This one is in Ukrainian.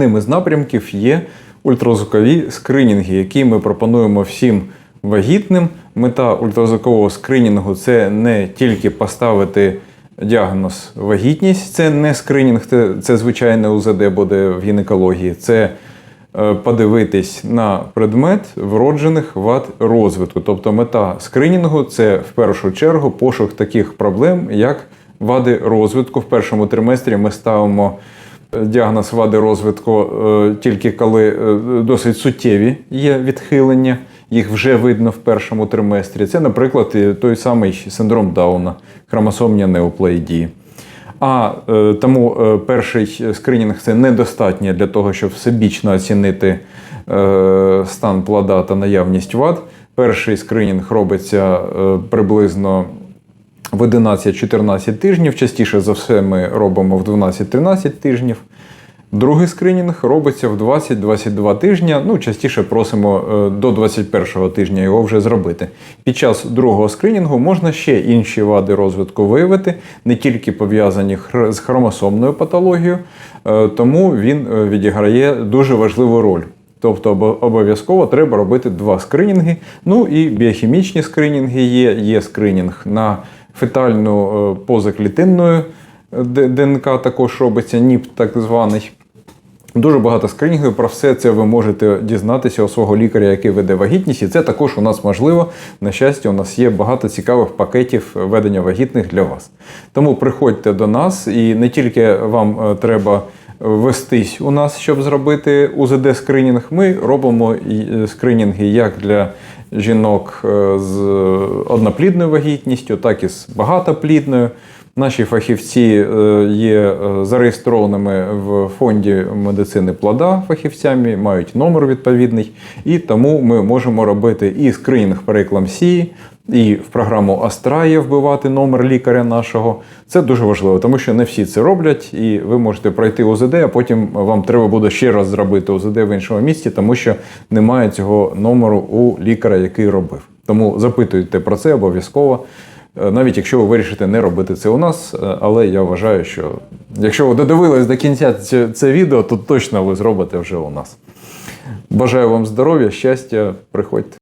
одним із напрямків є ультразвукові скринінги, які ми пропонуємо всім вагітним. Мета ультразвукового скринінгу це не тільки поставити діагноз вагітність, це не скринінг, це, це звичайне УЗД буде в гінекології. Це е, подивитись на предмет вроджених вад розвитку. Тобто мета скринінгу це в першу чергу пошук таких проблем, як вади розвитку. В першому триместрі ми ставимо діагноз вади розвитку е, тільки коли е, досить суттєві є відхилення. Їх вже видно в першому триместрі. Це, наприклад, той самий синдром Дауна, хромосомні неоплоїдії. А е, тому е, перший скринінг це недостатньо для того, щоб всебічно оцінити е, стан плода та наявність вад. Перший скринінг робиться е, приблизно в 11-14 тижнів. Частіше за все ми робимо в 12-13 тижнів. Другий скринінг робиться в 20-22 тижня. Ну, частіше просимо е, до 21-го тижня його вже зробити. Під час другого скринінгу можна ще інші вади розвитку виявити, не тільки пов'язані з хромосомною патологією, е, тому він е, відіграє дуже важливу роль. Тобто обов'язково треба робити два скринінги. Ну і біохімічні скринінги є. Є скринінг на фетальну е, позаклітинну ДНК також робиться, НІП так званий. Дуже багато скринінгів. Про все це ви можете дізнатися у свого лікаря, який веде вагітність, і це також у нас можливо. На щастя, у нас є багато цікавих пакетів ведення вагітних для вас. Тому приходьте до нас, і не тільки вам е, треба вестись у нас, щоб зробити УЗД скринінг. Ми робимо е, скринінги як для жінок е, з одноплідною вагітністю, так і з багатоплідною. Наші фахівці е, є е, зареєстрованими в фонді медицини плода фахівцями, мають номер відповідний, і тому ми можемо робити і скринінг по і в програму Астрає вбивати номер лікаря нашого. Це дуже важливо, тому що не всі це роблять, і ви можете пройти УЗД, а потім вам треба буде ще раз зробити УЗД в іншому місці, тому що немає цього номеру у лікаря, який робив. Тому запитуйте про це обов'язково. Е, Навіть якщо ви вирішите не робити це у нас, е, але я вважаю, що якщо ви додивились до кінця це відео, то точно ви зробите вже у нас. Бажаю вам здоров'я, щастя, приходьте.